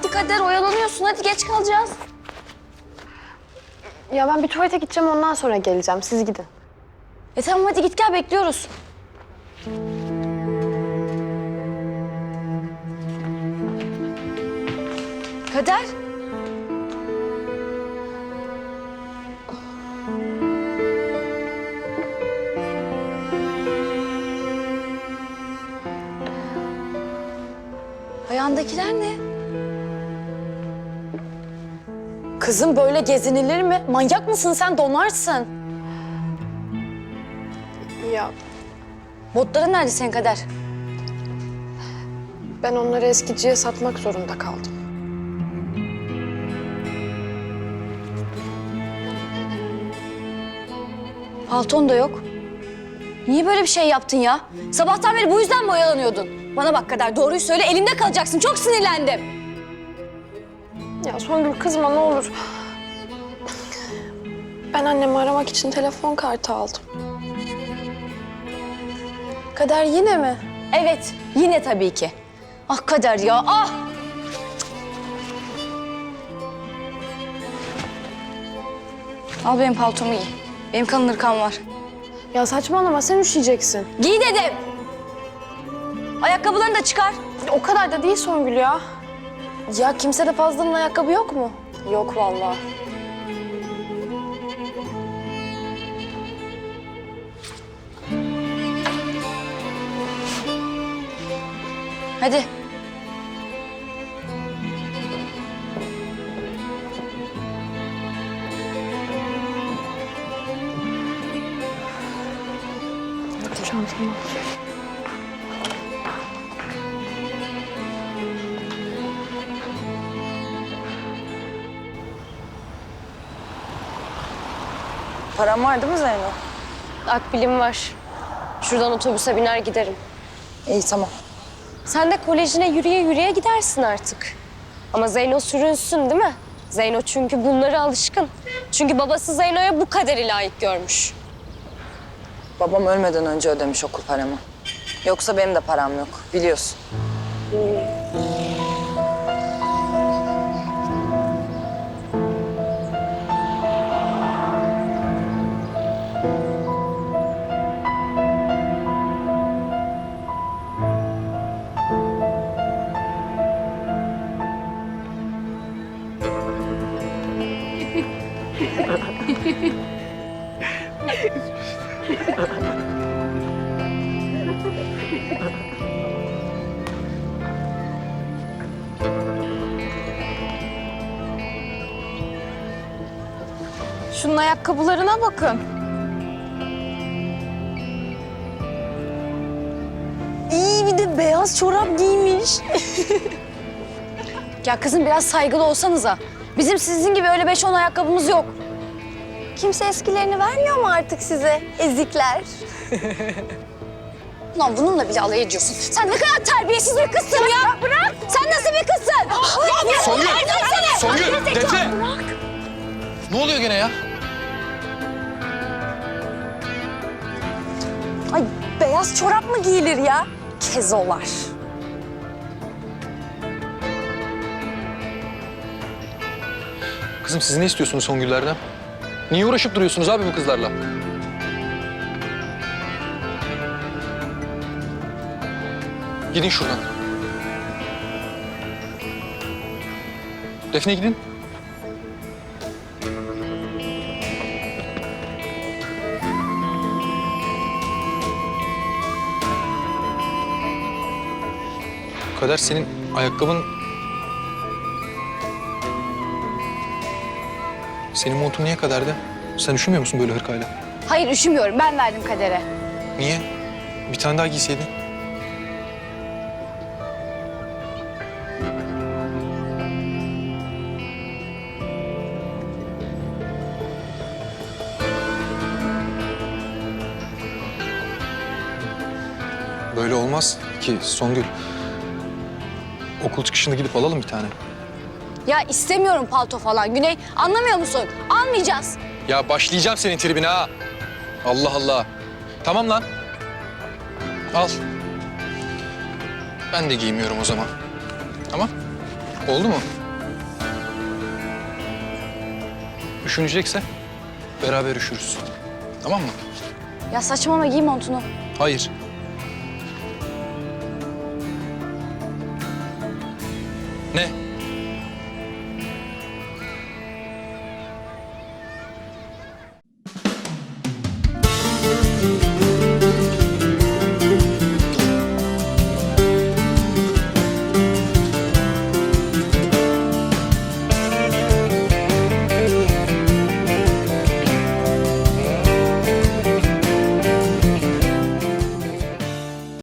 hadi Kader oyalanıyorsun. Hadi geç kalacağız. Ya ben bir tuvalete gideceğim ondan sonra geleceğim. Siz gidin. E tamam hadi git gel bekliyoruz. Kader. Ayağındakiler ne? Kızım böyle gezinilir mi? Manyak mısın sen donarsın. Ya Botların nerede senin Kader? ben onları eskiciye satmak zorunda kaldım. Palton da yok. Niye böyle bir şey yaptın ya? Sabahtan beri bu yüzden mi oyalanıyordun? Bana bak kadar doğruyu söyle elimde kalacaksın. Çok sinirlendim. Ya Songül kızma ne olur. Ben annemi aramak için telefon kartı aldım. Kader yine mi? Evet yine tabii ki. Ah kader ya ah. Al benim paltomu giy. Benim kalın ırkam var. Ya saçmalama sen üşüyeceksin. Giy dedim. Ayakkabılarını da çıkar. O kadar da değil Songül ya. Ya kimsede fazlanın ayakkabı yok mu? Yok vallahi. Hadi. Çantamı Param var değil mi Zeyno? Akbilim var. Şuradan otobüse biner giderim. İyi tamam. Sen de kolejine yürüye yürüye gidersin artık. Ama Zeyno sürünsün değil mi? Zeyno çünkü bunlara alışkın. Çünkü babası Zeyno'ya bu kaderi layık görmüş. Babam ölmeden önce ödemiş okul paramı. Yoksa benim de param yok biliyorsun. Şunun ayakkabılarına bakın. İyi bir de beyaz çorap giymiş. ya kızım biraz saygılı olsanıza. Bizim sizin gibi öyle beş on ayakkabımız yok. Kimse eskilerini vermiyor mu artık size ezikler? Lan bununla bile alay ediyorsun. Sen ne kadar terbiyesiz bir kızsın ya. Bırak. Sen nasıl bir kızsın? Songül! Seni. Songül! Defne! Ne oluyor gene ya? Ay beyaz çorap mı giyilir ya? Kezolar. Kızım siz ne istiyorsunuz Songüllerden? Niye uğraşıp duruyorsunuz abi bu kızlarla? Gidin şuradan. Defne gidin. Kader senin ayakkabın... Senin montun niye kadardı? Sen üşümüyor musun böyle hırkayla? Hayır üşümüyorum. Ben verdim kadere. Niye? Bir tane daha giyseydin. Böyle olmaz ki Songül. Okul çıkışında gidip alalım bir tane. Ya istemiyorum palto falan Güney. Anlamıyor musun? Almayacağız. Ya başlayacağım senin tribine ha. Allah Allah. Tamam lan. Al. Ben de giymiyorum o zaman. Tamam. Oldu mu? Üşünecekse beraber üşürüz. Tamam mı? Ya saçmalama giy montunu. Hayır. Ne?